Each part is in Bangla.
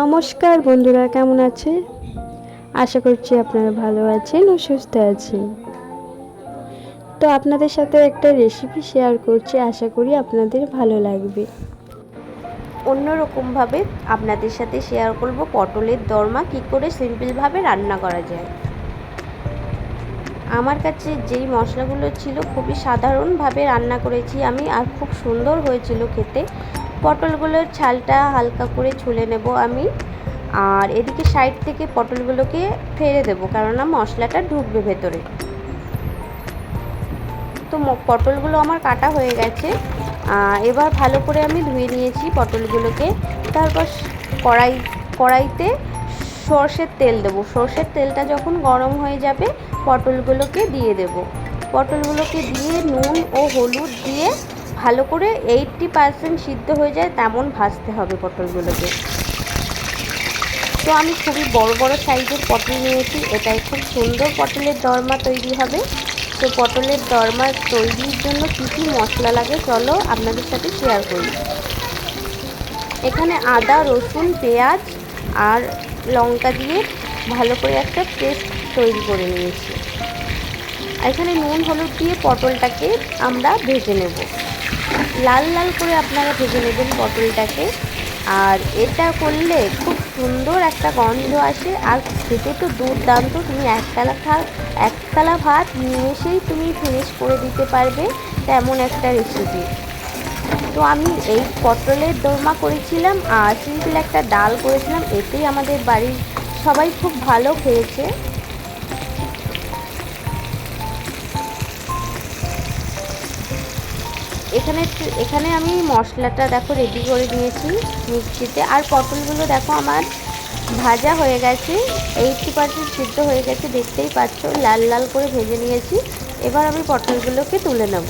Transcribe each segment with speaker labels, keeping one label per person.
Speaker 1: নমস্কার বন্ধুরা, কেমন আছে আশা করছি আপনারা ভালো আছেন ও সুস্থ আছেন। তো আপনাদের সাথে একটা রেসিপি শেয়ার করছি, আশা করি আপনাদের ভালো লাগবে।
Speaker 2: অন্যরকমভাবে আপনাদের সাথে শেয়ার করব পটলের দরমা, কি করে সিম্পলভাবে রান্না করা যায়। আমার কাছে যেই মশলাগুলো ছিল, খুবই সাধারণভাবে রান্না করেছি আমি, আর খুব সুন্দর হয়েছিল খেতে। পটলগুলোর ছালটা হালকা করে ছুলে নেব আমি। আর এদিকে সাইড থেকে পটলগুলোকে ফেলে দেবো কেননা মশলাটা ঢুকবে ভেতরে। তো পটলগুলো আমার কাটা হয়ে গেছে। এবার ভালো করে আমি ধুয়ে নিয়েছি পটলগুলোকে। তারপর কড়াই, কড়াইতে সর্ষের তেল দেবো। সর্ষের তেলটা যখন গরম হয়ে যাবে, পটলগুলোকে দিয়ে দেব। পটলগুলোকে দিয়ে নুন ও হলুদ দিয়ে ভালো করে এইটটি পারসেন্ট সিদ্ধ হয়ে যায়, তেমন ভাজতে হবে পটলগুলোকে। তো আমি খুবই বড় বড় সাইজের পটল নিয়েছি এটাই খুব সুন্দর পটলের দরমা তৈরি হবে। তো পটলের দরমা তৈরির জন্য কী কী মশলা লাগে চলো আপনাদের সাথে শেয়ার করি। এখানে আদা, রসুন, পেঁয়াজ আর লঙ্কা দিয়ে ভালো করে একটা পেস্ট তৈরি করে নিয়েছি। এখানে নুন, হলুদ দিয়ে পটলটাকে আমরা ভেজে নেব। লাল লাল করে আপনারা ভেজে নেবেন পটলটাকে। আর এটা করলে খুব সুন্দর একটা গন্ধ আসে। আর খেতে তো দুর্দান্ত, তুমি একতলা খা একতলা ভাত নিমেষেই তুমি ফিনিশ করে দিতে পারবে তেমন একটা রেসিপি তো আমি এই পটলের দোরমা করেছিলাম আর সিম্পল একটা ডাল করেছিলাম, এতেই আমাদের বাড়ির সবাই খুব ভালো খেয়েছে। এখানে এখানে আমি মশলাটা দেখো রেডি করে নিয়েছি মিক্সিতে। আর পটলগুলো দেখো আমার ভাজা হয়ে গেছে, এইটটি পার্সেন্ট সিদ্ধ হয়ে গেছে, দেখতেই পাচ্ছ, লাল লাল করে ভেজে নিয়েছি। এবার আমি পটলগুলোকে তুলে নেব।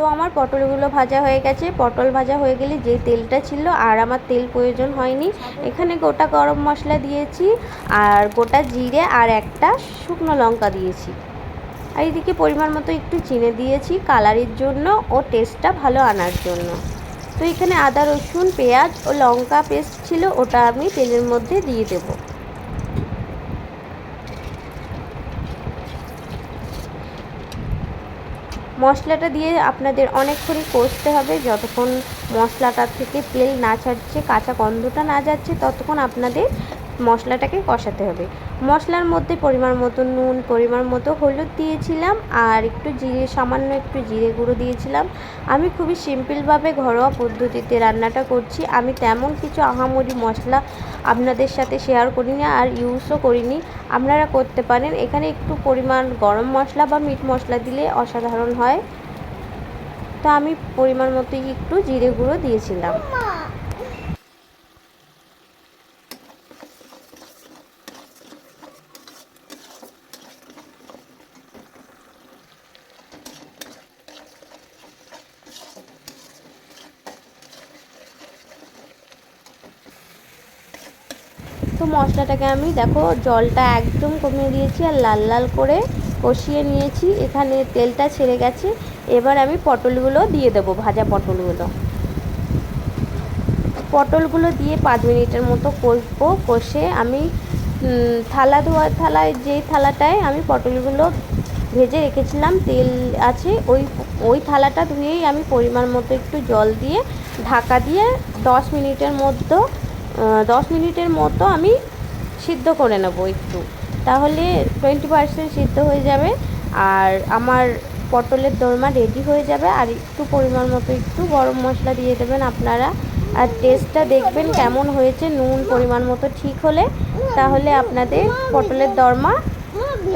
Speaker 2: তো আমার পটলগুলো ভাজা হয়ে গেছে। পটল ভাজা হয়ে গেলে যে তেলটা ছিল, আর আমার তেল প্রয়োজন হয়নি, এখানে গোটা গরম মশলা দিয়েছি, আর গোটা জিরে আর একটা শুকনো লঙ্কা দিয়েছি। আর এদিকে পরিমাণ মতো একটু চিনে দিয়েছি কালারের জন্য ও টেস্টটা ভালো আনার জন্য। তো এখানে আদা রসুন, পেঁয়াজ ও লঙ্কা পেস্ট ছিল, ওটা আমি তেলের মধ্যে দিয়ে দেবো। মশলাটা দিয়ে আপনাদের অনেকক্ষণই কষতে হবে। যতক্ষণ মশলাটা থেকে তেল না ছাড়ছে, কাঁচা গন্ধটা না যাচ্ছে, ততক্ষণ আপনাদের মশলাটাকে কষাতে হবে। মশলার মধ্যে পরিমাণ মতো নুন, পরিমাণ মতো হলুদ দিয়েছিলাম আর একটু জিরে, সামান্য একটু জিরে গুঁড়ো দিয়েছিলাম। আমি খুবই সিম্পলভাবে ঘরোয়া পদ্ধতিতে রান্নাটা করছি। আমি তেমন কিছু আহামরি মশলা আপনাদের সাথে শেয়ার করিনি আর ইউজও করিনি। আপনারা করতে পারেন। এখানে একটু পরিমাণ গরম মশলা বা মিট মশলা দিলে অসাধারণ হয়। তো আমি পরিমাণ মতো একটু জিরে গুঁড়ো দিয়েছিলাম। তো মশলাটাকে আমি, দেখো, জলটা একদম কমিয়ে দিয়েছি আর লাল লাল করে কষিয়ে নিয়েছি। এখানে তেলটা ছেড়ে গেছে। এবার আমি পটলগুলো দিয়ে দেবো, ভাজা পটলগুলো। পটলগুলো দিয়ে পাঁচ মিনিটের মতো কষবো। কষে আমি থালা ধোয়ার থালায় যেই থালাটায় আমি পটলগুলো ভেজে রেখেছিলাম, তেল আছে, ওই ওই থালাটা ধুয়েই আমি পরিমাণ মতো একটু জল দিয়ে ঢাকা দিয়ে দশ মিনিটের মধ্যে দশ মিনিটের মতো আমি সিদ্ধ করে নেব একটু। তাহলে টোয়েন্টি পারসেন্ট সিদ্ধ হয়ে যাবে আর আমার পটলের দোরমা রেডি হয়ে যাবে। আর একটু পরিমাণ মতো একটু গরম মশলা দিয়ে দেবেন আপনারা। আর টেস্টটা দেখবেন কেমন হয়েছে, নুন পরিমাণ মতো ঠিক হলে, তাহলে আপনাদের পটলের দরমা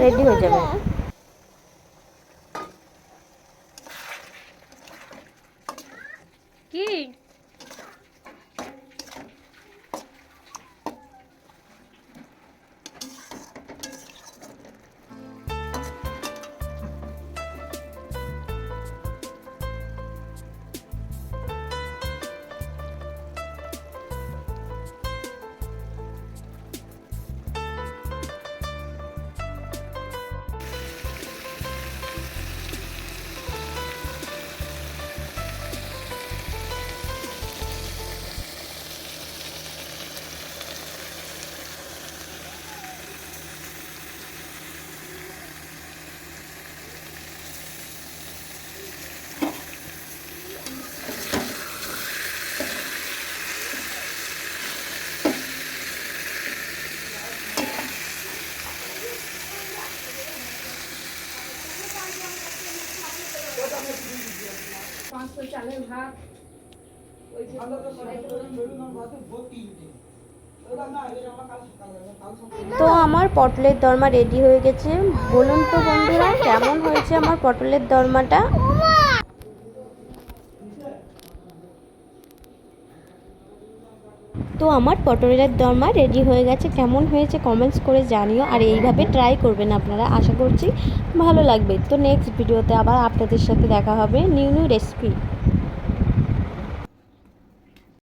Speaker 2: রেডি হয়ে যাবে। তো আমার পটলের দরমা রেডি হয়ে গেছে। বলুন তো বন্ধুরা, কেমন হয়েছে আমার পটলের দরমাটা? তো আমার পটলের দরমা রেডি হয়ে গেছে। কেমন হয়েছে কমেন্টস করে জানিও আর এইভাবে ট্রাই করবেন আপনারা, আশা করছি ভালো লাগবে। তো নেক্সট ভিডিওতে আবার আপনাদের সাথে দেখা হবে নিউ নিউ রেসিপি